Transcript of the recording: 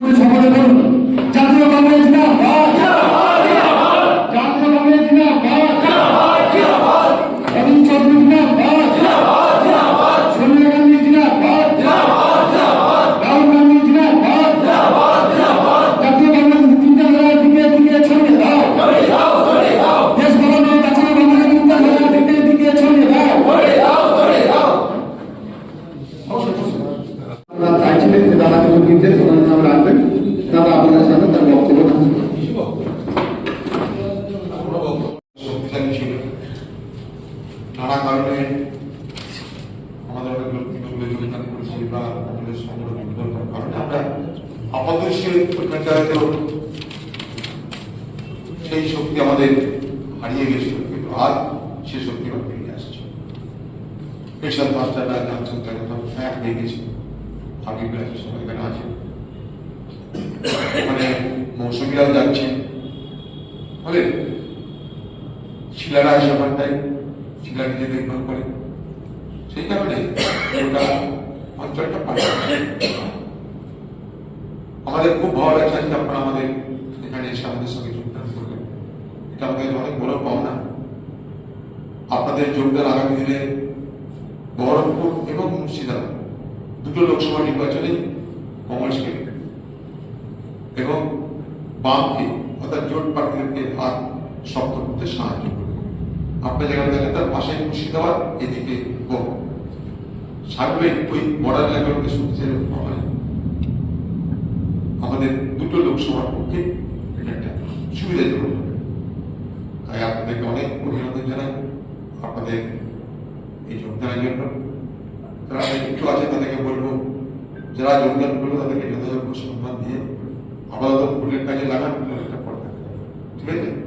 সকলে বলুন জাতীয় কংগ্রেস জিন্দাবাদ। জাতীয় কংগ্রেস জিন্দাবাদ। রবীন্দ্র চৌধুরী আপনারা চাইছিলেন যে দাদা কিছু নির্দেশ ওনার নাম রাখবেন দাদা আপনাদের সাথে তার বক্তব্য রাখবেন। শক্তিশালী ছিল নানা কারণে আমাদের অনেক ব্যক্তিগত যোগদান করেছি আমরা সেই শক্তি আমাদের হারিয়ে গেছিল, কিন্তু আজ সে শক্তি আবার ফিরে আসছে। পেশার মাস্টাররা তারা সব এক হয়ে গেছে হাবিব আছে সবাই এখানে আছে। মানে মৌসুমীরাও যাচ্ছে বলে শিলারা এসে পাল্টায় শিলা নিজে করে। সেই কারণে গোটা অঞ্চলটা আমাদের খুব ভালো লাগছে আজকে আপনারা আমাদের এখানে এসে আমাদের সঙ্গে যোগদান করলেন। এটা আমাদের অনেক বড় পাওনা। আপনাদের যোগদান আগামী দিনে বহরমপুর এবং মুর্শিদাবাদ দুটো লোকসভা নির্বাচনে কংগ্রেসকে এবং বামকে অর্থাৎ জোট প্রার্থীদেরকে হাত শক্ত করতে সাহায্য করবে। আপনার যেখানে দেখেন তার পাশে মুর্শিদাবাদ এদিকে গোপ সার্ভে ওই বর্ডার লেভেলকে শক্তিশালী আমাদের দুটো লোকসভার পক্ষে এটা একটা সুবিধাজনক তাই আপনাদেরকে অনেক অভিনন্দন জানাই। আপনাদের এই যোগদানের জন্য। যারা একটু আছে তাদেরকে বলব, যারা যোগদান করল তাদেরকে যথাযথ সম্মান দিয়ে আপাতত ফুলের কাজে লাগান একটা পড়ে ঠিক আছে?